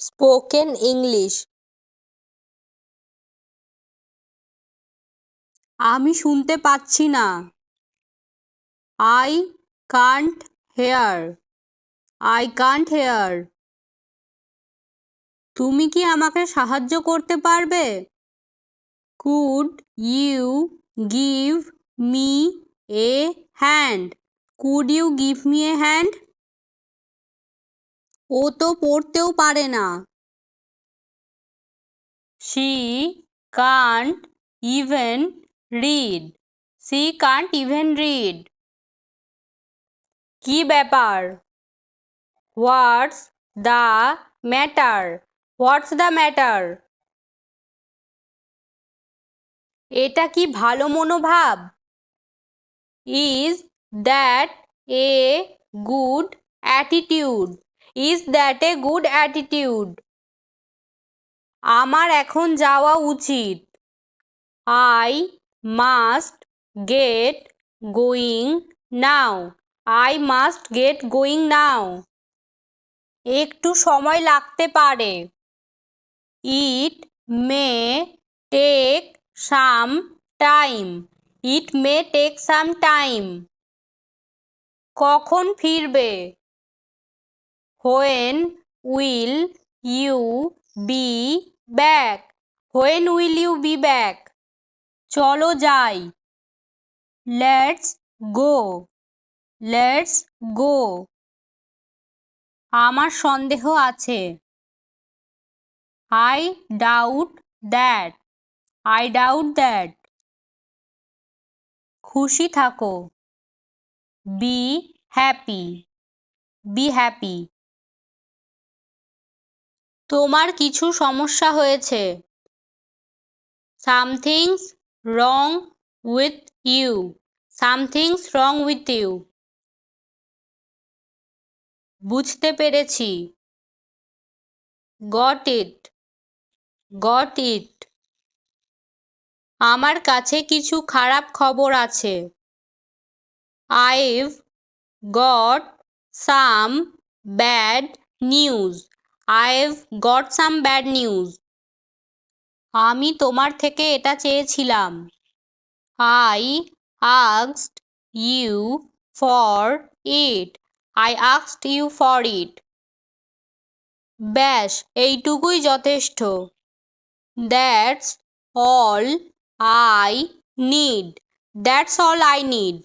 Spoken English. আমি শুনতে পাচ্ছি না। I can't hear I can't hear তুমি কি আমাকে সাহায্য করতে পারবে? Could you give me a hand could you give me a hand ও তো পড়তেও পারে না। She can't even read she can't even read কি ব্যাপার? What's the matter what's the matter এটা কি ভালো মনোভাব? Is that a good attitude is that a good attitude আমার এখন যাওয়া উচিত। I must get going now I must get going now একটু সময় লাগতে পারে। It may take some time it may take some time কখন ফিরবে? When will you be back when will you be back চলো যাই। লেটস গো লেটস গো আমার সন্দেহ আছে। I doubt that I doubt that খুশি থাকো। বি হ্যাপি বি হ্যাপি তোমার কিছু সমস্যা হয়েছে। Something's wrong with you. Something's wrong with you. বুঝতে পেরেছি। Got it. Got it. আমার কাছে কিছু খারাপ খবর আছে। I've got some bad news. I've got some bad news আমি তোমার থেকে এটা চেয়েছিলাম। আই আক্সড ইউ ফর ইট আই আক্সড ইউ ফর ইট ব্যাস, এইটুকুই যথেষ্ট। That's all I need that's all I need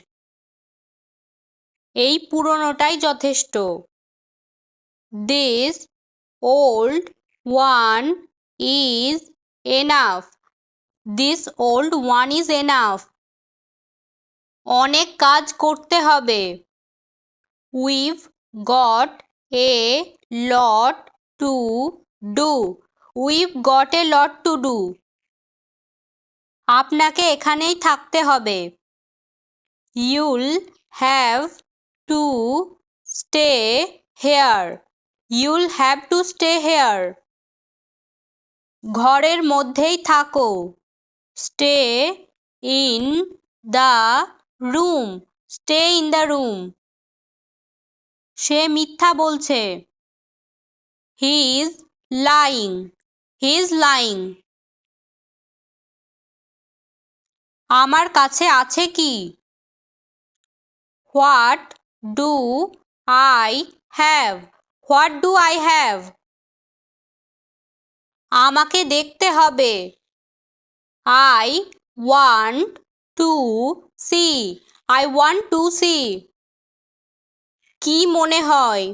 এই পুরনোটাই যথেষ্ট। This old one is enough this old one is enough অনেক কাজ করতে হবে। We've got a lot to do we've got a lot to do আপনাকে এখানেই থাকতে হবে। You'll have to stay here you'll have to stay here ঘরের মধ্যেই থাকো। Stay in the room stay in the room সে মিথ্যা বলছে। He is lying he is lying আমার কাছে আছে কি? What do I have what do I have আমাকে দেখতে হবে। I want to see I want to see কি মনে হয়?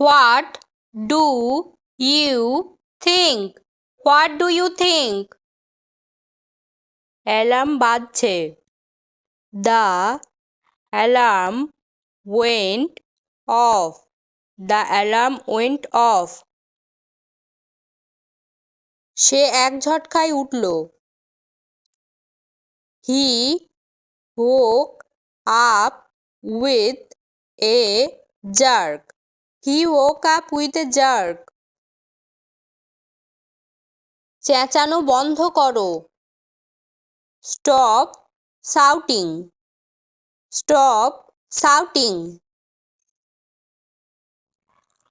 What do you think what do you think alarm বাজছে। The alarm went off the alarm went off সে এক ঝটকায় উঠল। He woke up with a jerk he woke up with a jerk চেঁচানো বন্ধ করো। Stop shouting stop shouting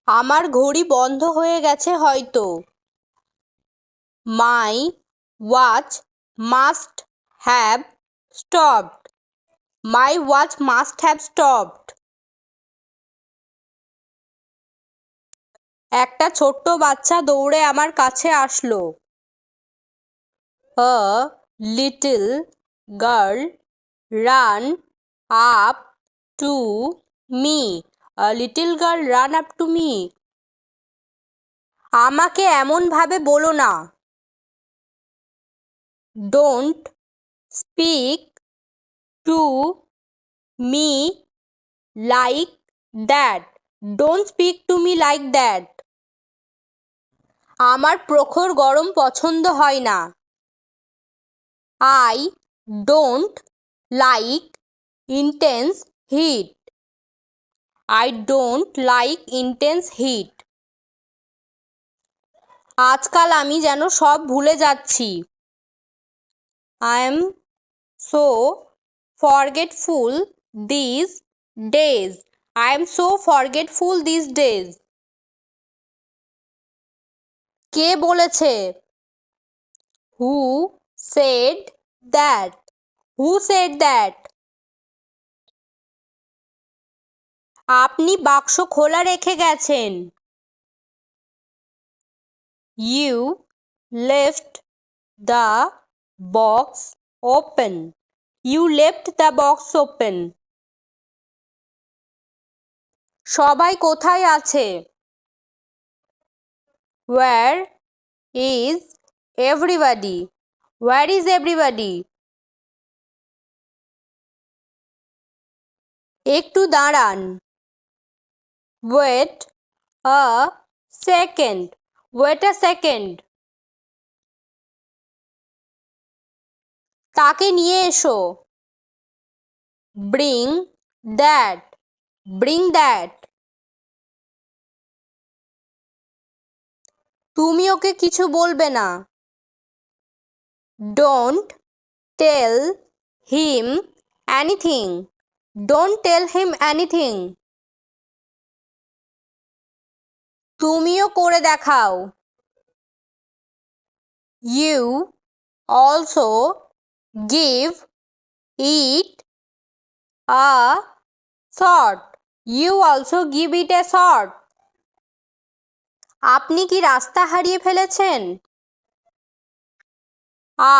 আমার ঘড়ি বন্ধ হয়ে গেছে হয়তো। My watch must have stopped. My watch must have stopped. একটা ছোট্ট বাচ্চা দৌড়ে আমার কাছে আসলো। Little girl ran up to me. Little girl ran up to me আমাকে এমনভাবে বলো না। Don't speak to me like that don't speak to me like that আমার প্রখর গরম পছন্দ হয় না। I don't like intense heat I don't like intense heat আজকাল আমি যেন সব ভুলে যাচ্ছি। I am so forgetful this days I am so forgetful this days কে বলেছে? Who said that who said that আপনি বাক্স খোলা রেখে গেছেন। You left the box open you left the box open সবাই কোথায় আছে? Where is everybody where is everybody একটু দাঁড়ান। Wait a second wait a second তাকে নিয়ে এসো। ব্রিং দ্যাট ব্রিং দ্যাট তুমি ওকে কিছু বলবে না। Don't tell him anything don't tell him anything তুমিও করে দেখাও। You also give it a shot you also give it a shot আপনি কি রাস্তা হারিয়ে ফেলেছেন?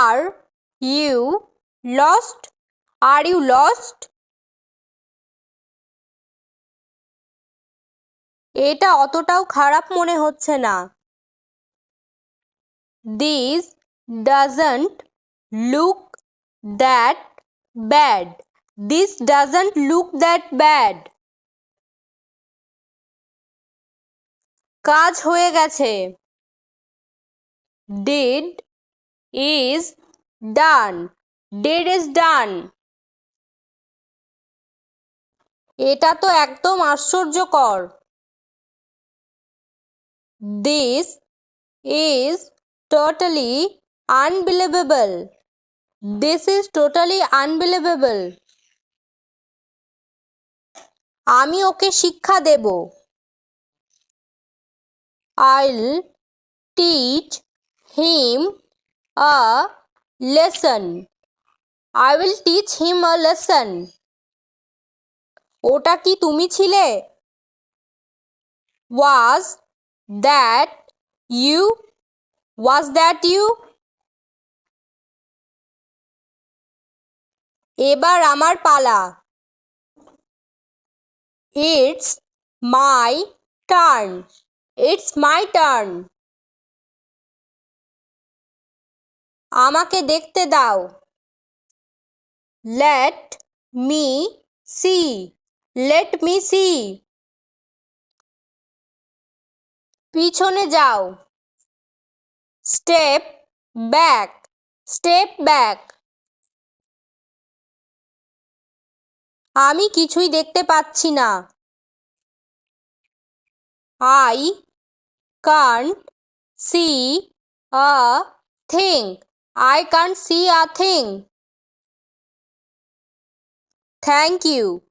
Are you lost are you lost এটা অতটাও খারাপ মনে হচ্ছে না। This doesn't look that bad this doesn't look that bad কাজ হয়ে গেছে। Deed is done deed is done এটা তো একদম আশ্চর্যকর। This is totally unbelievable this is totally unbelievable আমি ওকে শিক্ষা দেব। I'll teach him a lesson I will teach him a lesson ওটা কি তুমি ছিলে? Was that you was that you এবার আমার পালা। It's my turn it's my turn আমাকে দেখতে দাও। Let me see let me see পিছনে যাও। Step back step back. আমি কিছুই দেখতে পাচ্ছি না। I can't see a thing, I can't see a thing. Thank you.